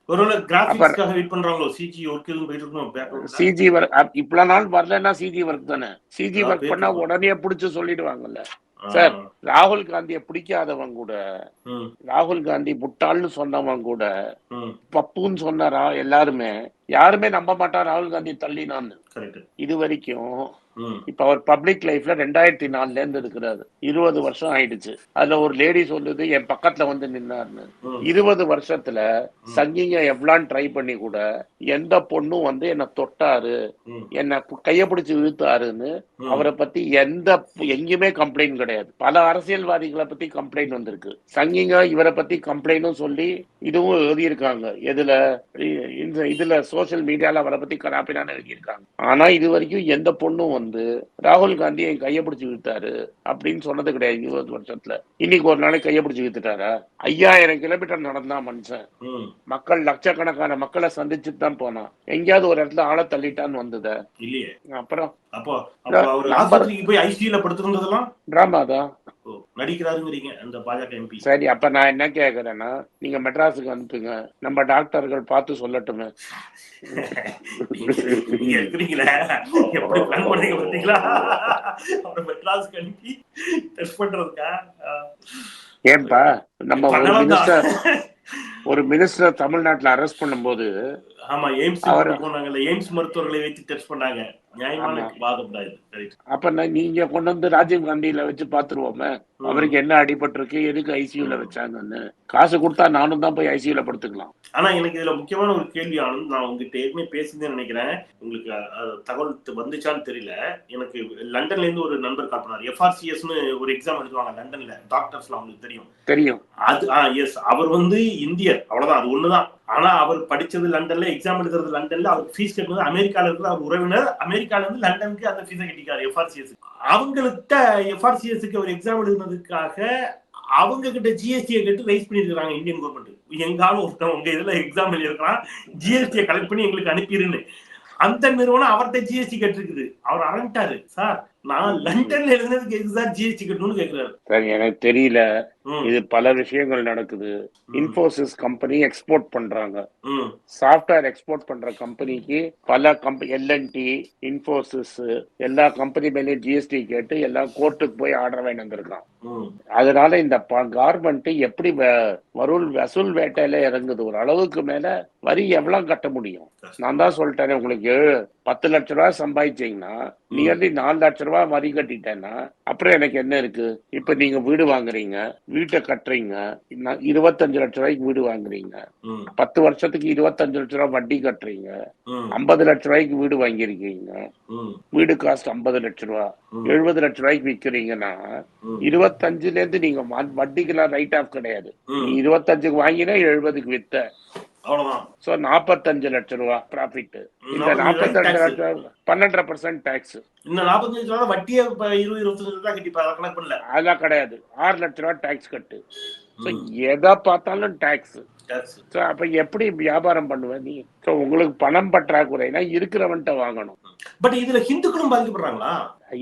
சிஜி ஒர்க் இவ்வளவு நாள் வரலன்னா சிஜி ஒர்க் தானே. சிஜி ஒர்க் பண்ணா. உடனே புடிச்சு சொல்லிடுவாங்கல்ல. சார். ராகுல் காந்தியை பிடிக்காதவன் கூட ராகுல் காந்தி முட்டாள்னு சொன்னவன் கூட பப்புன்னு சொன்ன எல்லாருமே? யாருமே நம்ப மாட்டான் ராகுல் காந்தி தள்ளினான்னு. இது வரைக்கும் இப்ப அவர் பப்ளிக் லைஃப்ல ரெண்டாயிரத்தி நாலுல இருந்து இருக்கிறாரு. இருபது வருஷம் ஆயிடுச்சு. அதுல ஒரு லேடி சொல்லுது என் பக்கத்துல வந்து நின்னாருன்னு இருபது வருஷத்துல சங்கிங்க எவ்வளான்னு ட்ரை பண்ணி கூட எந்த பொண்ணும் வந்து என்ன தொட்டாரு என்ன கைய பிடிச்சு இழுத்தாருன்னு. அவரை பத்தி எந்த எங்கேயுமே கம்ப்ளைண்ட் கிடையாது. பல அரசியல்வாதிகளை பத்தி கம்ப்ளைண்ட் வந்திருக்கு. சங்கிங்க இவரை பத்தி கம்ப்ளைண்ட்டும் சொல்லி இதுவும் எழுதியிருக்காங்க. எதுல இந்த இதுல சோஷியல் மீடியால அவரை பத்தி கலாப்பினான்னு எழுதியிருக்காங்க. ஆனா இது வரைக்கும் எந்த பொண்ணும் வந்து ராகுல் காந்தி என் கைய பிடிச்சு இழுத்தாரு அப்படின்னு சொன்னது கிடையாது இருபது வருஷத்துல. இன்னைக்கு ஒரு நாளைக்கு கைய பிடிச்சு இழுத்துட்டாரா? ஐயாயிரம் கிலோமீட்டர் நடந்தான் மனுஷன். மக்கள் லட்சக்கணக்கான மக்களை சந்திச்சுட்டு தான் போனான். எங்கேயாவது ஒரு இடத்துல ஆளை தள்ளிட்டான்னு வந்தத. அப்புறம் அப்போ அப்போ அவர் ஆஸ்பத்திரிக்கு போய் ஐசியூல படுத்திருந்ததெல்லாம்? டிராமா தான். நடிக்கிறாருங்கிறீங்க அந்த பாஜக எம்பி சரி அப்ப நான் என்ன கேக்குறேன்னா நீங்க மெட்ராஸுக்கு அனுப்புங்க. நம்ம டாக்டர்கள் பார்த்து சொல்லட்டுமே. *laughs* நீங்க இருக்கிறீங்களே? எப்படி பிளான் பண்ணீங்க பாத்தீங்களா அவரை மெட்ராஸ்க்கு அனுப்பி டெஸ்ட் பண்றதுக்கா. ஏன்பா நம்ம மினிஸ்டர். *laughs* ஒரு மினிஸ்டர் தமிழ்நாட்டுல அரெஸ்ட் பண்ணும்போது ஆமா எய்ம்ஸ் போனாங்கல்ல எய்ம்ஸ் மருத்துவர்களை வைத்து டெஸ்ட் பண்ணாங்க. நியாயமான. வாதம் தான். அப்ப நான் நீங்க கொண்டு வந்து ராஜீவ் காந்தியில வச்சு பாத்துருவோமே. அவருக்கு என்ன அடிபட்டிருக்கு எதுக்கு ஐசியூல வச்சாங்கன்னு. காசு கொடுத்தா நானும் தான் போய் ஐசியூல படுத்துக்கலாம். ஆனா எனக்கு இதுல முக்கியமான ஒரு கேள்வி ஆனந்த் நான் உங்ககிட்ட ஏற்கனவே பேசினேன்னு நினைக்கிறேன். உங்களுக்கு தகவல் வந்துச்சான்னு தெரியல. எனக்கு லண்டன்ல இருந்து ஒரு நண்பர் கால் பண்ணார் எஃப்ஆர்சிஎஸ்னு ஒரு எக்ஸாம் எழுதுவாங்க லண்டன்ல. டாக்டர்ஸ்லாம் உங்களுக்கு தெரியும். தெரியும். அது எஸ் அவர் வந்து இந்தியர். அவ்வளவுதான் அது ஒண்ணுதான். ஆனா அவர் படிச்சது லண்டன்ல எக்ஸாம் எழுதுறது லண்டன்ல அவர் ஃபீஸ் கட்டுறது அமெரிக்கால இருக்கிற அவர் உறவினர் அமெரிக்கால இருந்து லண்டனுக்கு அந்த ஃபீஸை கட்டிக்கிறார் எஃப்ஆர்சிஎஸ் அவங்கள்ட்ட எஃப்ஆர்சிஎஸ்க்கு அவர் எக்ஸாம் எழுதுனதுக்காக அவங்க கிட்ட ஜிஎஸ்டியை கேட்டு ரைஸ் பண்ணிருக்காங்க இந்தியன் கவர்மெண்ட் எங்காலும் ஒருத்தன் உங்க இதுல எக்ஸாம் எழுதிருக்கான் ஜிஎஸ்டியை கலெக்ட் பண்ணி எங்களுக்கு அனுப்பிடுன்னு. அந்த நிறுவனம் அவர்கிட்ட ஜிஎஸ்டி கட்டிருக்குது. அவர் அரண்டாரு சார் நான் லண்டன்ல எழுதுனதுக்கு சார் ஜிஎஸ்டி கட்டணும்னு கேக்குறாரு. சரி எனக்கு தெரியல. இது பல விஷயங்கள் நடக்குது. ம், இன்ஃபோசிஸ் கம்பெனி எக்ஸ்போர்ட் பண்றாங்க. சாஃப்ட்வேர் எக்ஸ்போர்ட் பண்ற கம்பெனிக்கு பல கம்பெனி எல்என்டி இன்ஃபோசிஸ் எல்லா கம்பெனி மேலேயும் ஜிஎஸ்டி கேட்டு எல்லா கோர்ட்டுக்கு போய் ஆர்டர் வாங்கி வந்திருக்கான். அதனால இந்த கவர்மெண்ட் எப்படி வசூல் வசூல் வேட்டையில இறங்குது? ஒரு அளவுக்கு மேல வரி எவ்வளவு கட்ட முடியும்? நான் தான் சொல்லிட்டேனே உங்களுக்கு. பத்து லட்ச ரூபாய் சம்பாதிச்சீங்கன்னா நியர்லி நாலு லட்ச ரூபாய் வரி கட்டிட்டேன்னா அப்புறம் எனக்கு என்ன இருக்கு? இப்ப நீங்க வீடு வாங்குறீங்க வீட்டை கட்டுறீங்க இருபத்தஞ்சு லட்ச ரூபாய்க்கு வீடு வாங்குறீங்க. பத்து வருஷத்துக்கு இருபத்தஞ்சு லட்ச ரூபாய் வட்டி கட்டுறீங்க. ஐம்பது லட்ச ரூபாய்க்கு வீடு வாங்கியிருக்கீங்க. வீடு காஸ்ட் ஐம்பது லட்ச ரூபா. எழுபது லட்ச ரூபாய்க்கு விற்கிறீங்கன்னா ம், இருபத்தஞ்சுல இருந்து நீங்க வ- வட்டிக்கெல்லாம் ரைட் ஆஃப் கிடையாது இருபத்தஞ்சுக்கு வாங்கினா எழுபதுக்கு வித்த. அவ்வளவுதான். சோ நாற்பத்தஞ்சு லட்ச ரூபா ப்ராஃபிட் இந்த நாற்பத்தஞ்சு. லட்சம் பன்னெண்டரை பர்சன்ட் டேக்ஸ் இந்த நாற்பத்தஞ்சு ரூபா வட்டியே இருபது இருபத்தஞ்சு தான் கட்டி இப்ப கணக்கு பண்ணல. அதெல்லாம் கிடையாது. ஆறு லட்ச ரூபா டேக்ஸ் கட்டு. எதை பார்த்தாலும் டேக்ஸ் அப்ப எப்படி வியாபாரம் பண்ணுவ நீ? உங்களுக்கு பணம் பற்றாக்குறைனா இருக்கிறவன்ட்ட வாங்கணும். பட் இதுல ஹிந்துக்களும் பாதிக்கப்படுறாங்களா?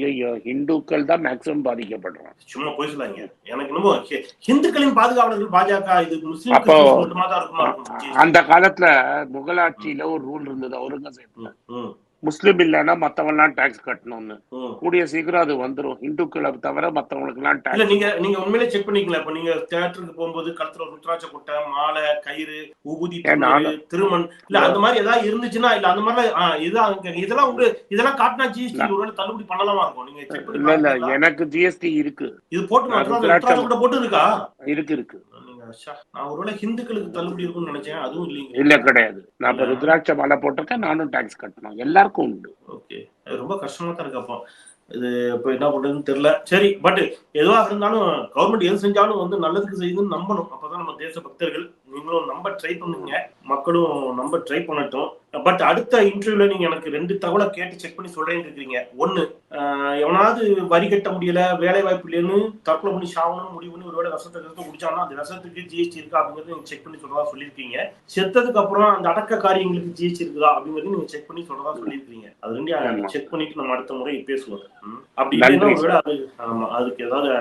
ஐயோ இந்துக்கள் தான் மேக்சிமம் பாதிக்கப்படுறான் சும்மா போய் சொல்லாங்க எனக்கு என்னமோ ஹிந்துக்களின் பாதுகாவலர்கள் பாஜக இது முஸ்லீம் அந்த காலத்துல முகலாட்சியில ஒரு ரூல் இருந்தது அவுரங்கசீப்ல முஸ்லீம் இல்லைன்னா மத்தவன்லாம் டாக்ஸ் கட்டணும்னு. கூடிய சீக்கிரம் அது வந்துரும். இந்துக்களை தவிர மத்தவங்களுக்கு எல்லாம் இல்ல டாக்ஸ் நீங்க நீங்க உண்மையிலே செக் பண்ணிக்கலாம் இப்ப நீங்க தியேட்டருக்கு போகும்போது கழுத்துல ருத்ராட்ச கொட்டை மாலை கயிறு உபூதி திருமண். இல்ல அந்த மாதிரி ஏதாவது இருந்துச்சுன்னா இல்ல அந்த மாதிரி இதெல்லாம் இதெல்லாம் உங்க இதெல்லாம் காட்டினா ஜிஎஸ்டி ஒருவேளை தள்ளுபடி பண்ணலாமா இருக்கும்? நீங்க இல்ல இல்ல? எனக்கு ஜிஎஸ்டி இருக்கு. இது போட்டு ருத்ராட்ச கொட்டை போட்டு இருக்கா இருக்கு. இருக்கு நான் ஒருவேளை ஹிந்துக்களுக்கு தள்ளுபடி இருக்கும்னு நினைச்சேன் அதுவும் இல்லைங்க. இல்ல கிடையாது. நான் இப்ப ருத்ராட்ச மாலை போட்டிருக்கேன் நானும் டாக்ஸ் கட்டணும். எல்லாருக்கும் உண்டு. ஓகே. அது ரொம்ப கஷ்டமா தான் இருக்கு அப்போ. இது இப்போ என்ன பண்றதுன்னு தெரியல. சரி பட் எதுவாக இருந்தாலும் கவர்மெண்ட் எது செஞ்சாலும் வந்து நல்லதுக்கு செய்யுதுன்னு நம்பணும். அப்பதான் நம்ம தேச பக்தர்கள் நீங்களும் நம்ப ட்ரை பண்ணுங்க. மக்களும் நம்ப ட்ரை பண்ணட்டும். பட் அடுத்த இன்டர்வியூல நீங்க எனக்கு ரெண்டு தகவலை கேட்டு செக் பண்ணி சொல்றேன்னு இருக்கீங்க ஒண்ணு எவனாவது வரி கட்ட முடியல வேலை வாய்ப்பு இல்லைன்னு தற்கொலை பண்ணி சாவணும் முடிவு பண்ணி ஒருவேளை விஷத்தை விஷத்தை குடிச்சானா அந்த விஷத்துக்கு ஜிஎஸ்டி இருக்கா அப்படிங்கறது நீங்க செக் பண்ணி சொல்றதா சொல்லியிருக்கீங்க. செத்ததுக்கு அப்புறம் அந்த அடக்க காரியங்களுக்கு ஜிஎஸ்டி இருக்குதா அப்படிங்கறது நீங்க செக் பண்ணி சொல்றதா சொல்லியிருக்கீங்க. அது ஆமா. செக் பண்ணிட்டு நம்ம அடுத்த முறை பேசுவோம். அப்படி இல்லைன்னா ஒருவேளை அது ஆமா, அதுக்கு ஏதாவது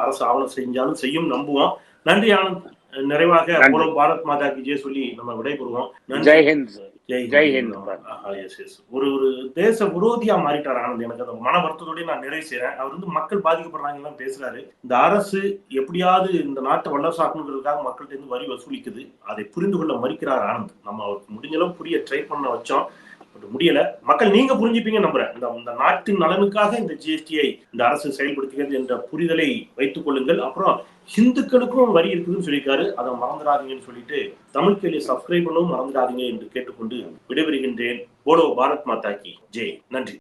அரசு ஆவணம் செஞ்சாலும் செய்யும் நம்புவோம். நன்றி ஆனந்த். நிறைவாக பாரத் மாதா கி ஜெய் சொல்லி நம்ம விடைபெறுவோம். நன்றி. ஜெய் ஜெய் ஹிந்த். yes, yes. ஒரு ஒரு தேச விரோதியா மாறிட்டார் ஆனந்த். எனக்கு அந்த மன வருத்தத்தோடய நான் நிறைவு செய்றேன். அவர் வந்து மக்கள் பாதிக்கப்படுறாங்க பேசுறாரு. இந்த அரசு எப்படியாவது இந்த நாட்டை வல்லரசாக்கணுங்கிறதுக்காக மக்கள்கிட்ட இருந்து வரி வசூலிக்குது. அதை புரிந்து கொள்ள மறுக்கிறார் ஆனந்த். நம்ம அவருக்கு முடிஞ்ச அளவு புரிய ட்ரை பண்ண வச்சோம். பட் முடியல. மக்கள் நீங்க புரிஞ்சுப்பீங்க நம்புறேன். இந்த இந்த நாட்டின் நலனுக்காக இந்த ஜிஎஸ்டியை இந்த அரசு செயல்படுத்துகிறது என்ற புரிதலை வைத்துக் கொள்ளுங்கள். அப்புறம் ஹிந்துக்களுக்கும் வரி இருக்குதுன்னு சொல்லியிருக்காரு. அதை மறந்துடாதீங்கன்னு சொல்லிட்டு தமிழ் கேள்வி சப்ஸ்கிரைப் பண்ணவும் மறந்துடாதீங்க என்று கேட்டுக்கொண்டு விடைபெறுகின்றேன். போலோ பாரத் மாதா கி ஜெய். நன்றி.